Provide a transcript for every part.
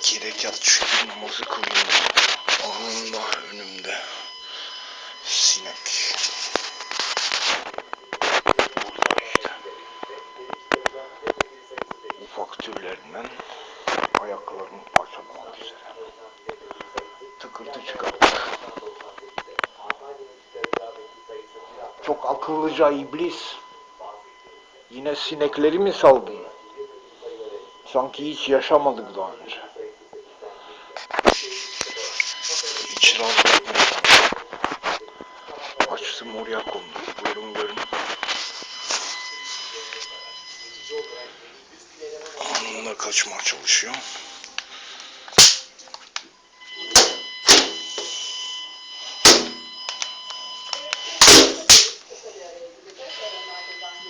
İki rekat şükür namazı kılıyorum. Anında önümde sinek. Burada işte. Ufak türlerinden ayaklarını parçalamak üzere. Tıkırtı çıkarttık. Çok akıllıca iblis. Yine sinekleri mi saldın? Sanki hiç yaşamadık daha önce. Rahat bırakmadım. Açtım oraya kondum. Buyurun görün. Anında kaçmaya çalışıyor.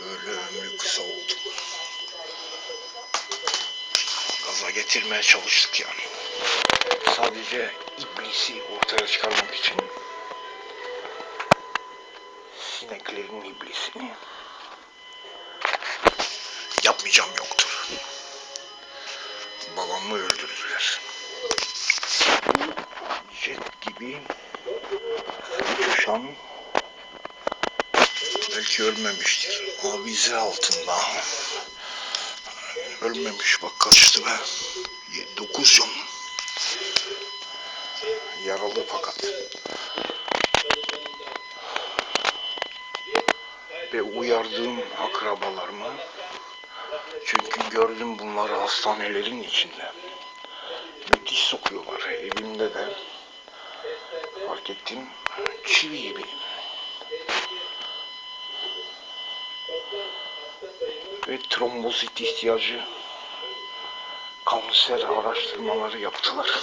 Böyle ömrü kısa oldu. Gaza getirmeye çalıştık yani. Sadece iblisi ortaya çıkarmak için sineklerin iblisini yapmayacağım yoktur. Babamı öldürdüler. Jet gibi uçuşan belki ölmemiştir. Avize altında. Ölmemiş bak kaçtı be. 9 can. Yaralı fakat. Ve uyardığım akrabalarımı çünkü gördüm bunları hastanelerin içinde. Müthiş sokuyorlar. Evimde de fark ettim. Çivi gibi. Ve trombosit ihtiyacı kanser araştırmaları yaptılar.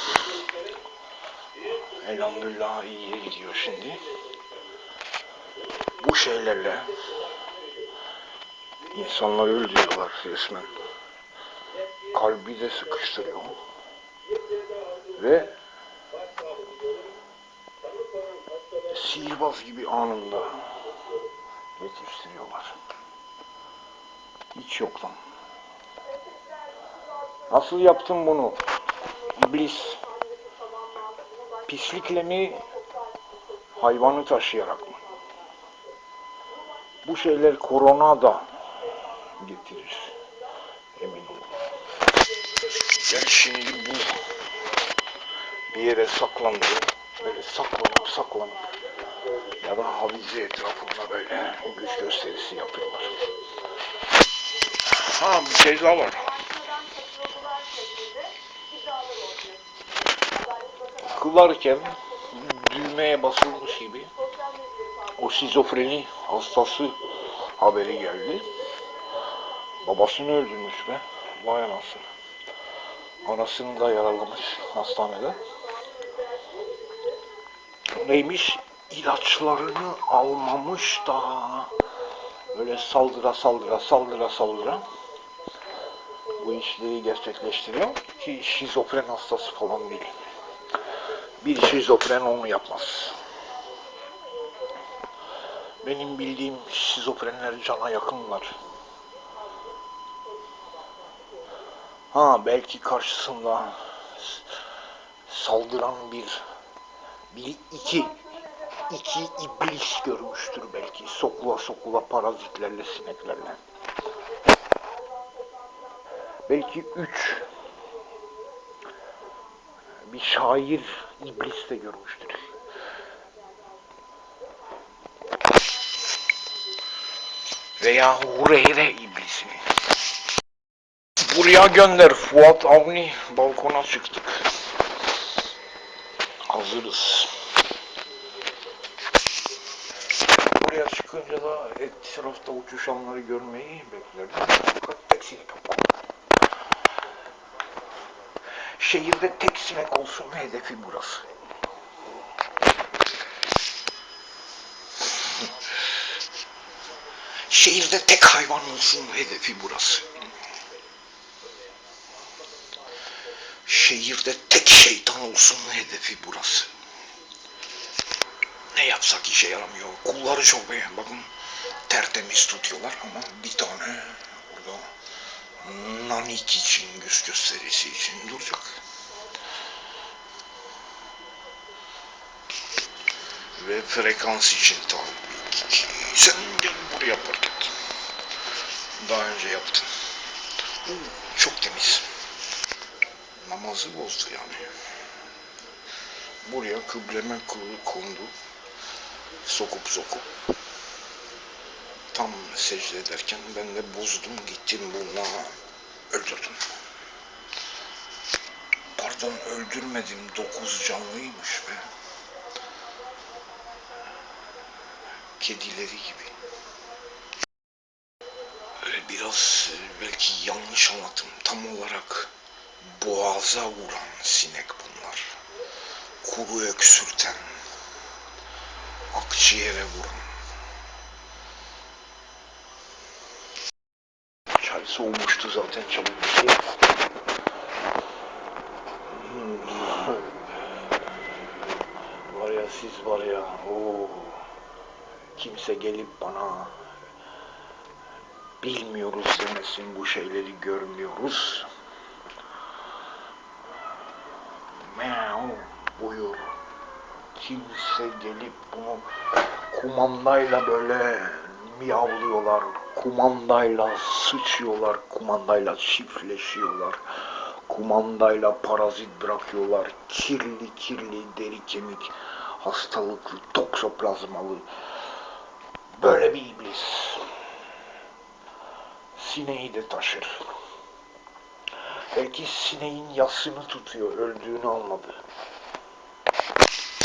Elhamdülillah iyiye gidiyor şimdi. Bu şeylerle insanları öldürüyorlar resmen. Kalbi de sıkıştırıyor. Ve sihirbaz gibi anında yetiştiriyorlar. Hiç yoktan. Nasıl yaptın bunu? İblis. Pislikle mi? Hayvanı taşıyarak mı? Bu şeyler korona da getirir. Emin olun. Gel şimdi bu bir yere saklandı. Böyle saklanıp saklanıp ya da havize etrafında böyle güç gösterisi yapıyorlar. Ha bir şey var. Kılarken düğmeye basılmış gibi o şizofreni hastası haberi geldi. Babasını öldürmüş be. Vay anasını. Anasını da yaralamış hastanede. Neymiş? İlaçlarını almamış daha. Böyle saldıra saldıra saldıra saldıra bu işleri gerçekleştiriyor ki şizofren hastası falan değil. Bir şizofren onu yapmaz. Benim bildiğim şizofrenler cana yakınlar. Ha belki karşısında saldıran bir bir iki iki iblis görmüştür belki sokula sokula parazitlerle sineklerle. Belki üç bir şair iblis de görmüştür. Veya Hureyre iblisini. Buraya gönder Fuat Avni balkona çıktık. Hazırız. Buraya çıkınca da etrafta uçuşanları görmeyi beklerdim. Fakat yok. Şehirde tek sinek olsun hedefi burası. Şehirde tek hayvan olsun hedefi burası. Şehirde tek şeytan olsun hedefi burası. Ne yapsak işe yaramıyor. Kulları çok beğen. Bakın tertemiz tutuyorlar ama bir tane burada Nanik için yüz gösterisi için duracak. Ve frekans için tabii ki. Sen gel buraya park et. Daha önce yaptın. Çok temiz. Namazı bozdu yani. Buraya kıbleme kondu. Sokup sokup. Tam secde ederken ben de bozdum gittim buna öldürdüm. Pardon öldürmedim. Dokuz canlıymış be. Kedileri gibi. Biraz e, belki yanlış anlattım. Tam olarak boğaza vuran sinek bunlar. Kuru öksürten. Akciğere vuran. Soğumuştu zaten çabuk bitti. Var ya siz var ya o kimse gelip bana bilmiyoruz demesin bu şeyleri görmüyoruz. Meow buyur. Kimse gelip bunu kumandayla böyle miyavlıyorlar. Kumandayla sıçıyorlar. Kumandayla çiftleşiyorlar. Kumandayla parazit bırakıyorlar. Kirli kirli deri kemik hastalıklı toksoplazmalı böyle bir iblis. Sineği de taşır. Belki sineğin yasını tutuyor, öldüğünü anladı.